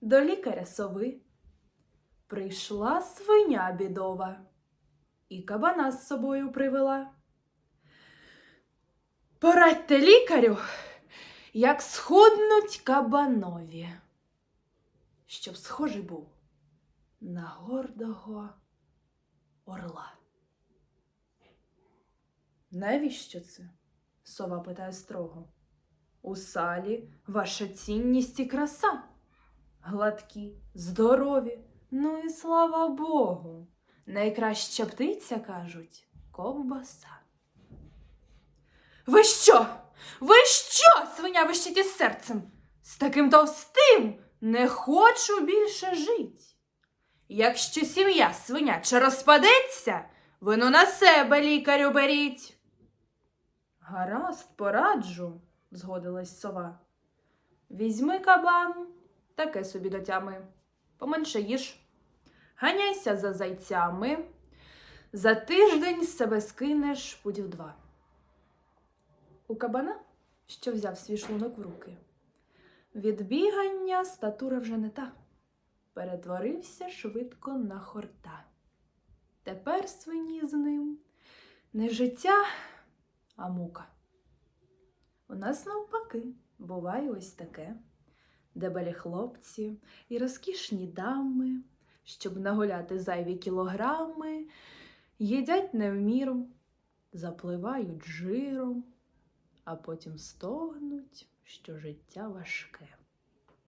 до лікаря сови. Прийшла свиня бідова і кабана з собою привела. Порадьте лікарю, як схуднуть кабанові, щоб схожий був на гордого орла. Навіщо це? Сова питає строго. У салі ваша цінність і краса. Гладкі, здорові, ну і слава Богу. Найкраща птиця, кажуть, ковбаса. Ви що? Ви що, свиня вищить із серцем? З таким товстим не хочу більше жить. Якщо сім'я свиняча розпадеться, вину на себе лікарю беріть. Гаразд, пораджу, згодилась сова. Візьми кабан, таке собі до тями, поменше їж. Ганяйся за зайцями, за тиждень себе скинеш пудів два. У кабана, що взяв свій шлунок в руки, від бігання статура вже не та, перетворився швидко на хорта. Тепер свині з ним не життя, а мука. У нас навпаки буває ось таке, дебелі хлопці і розкішні дами, щоб нагуляти зайві кілограми, їдять не в міру, запливають жиром, а потім стогнуть, що життя важке.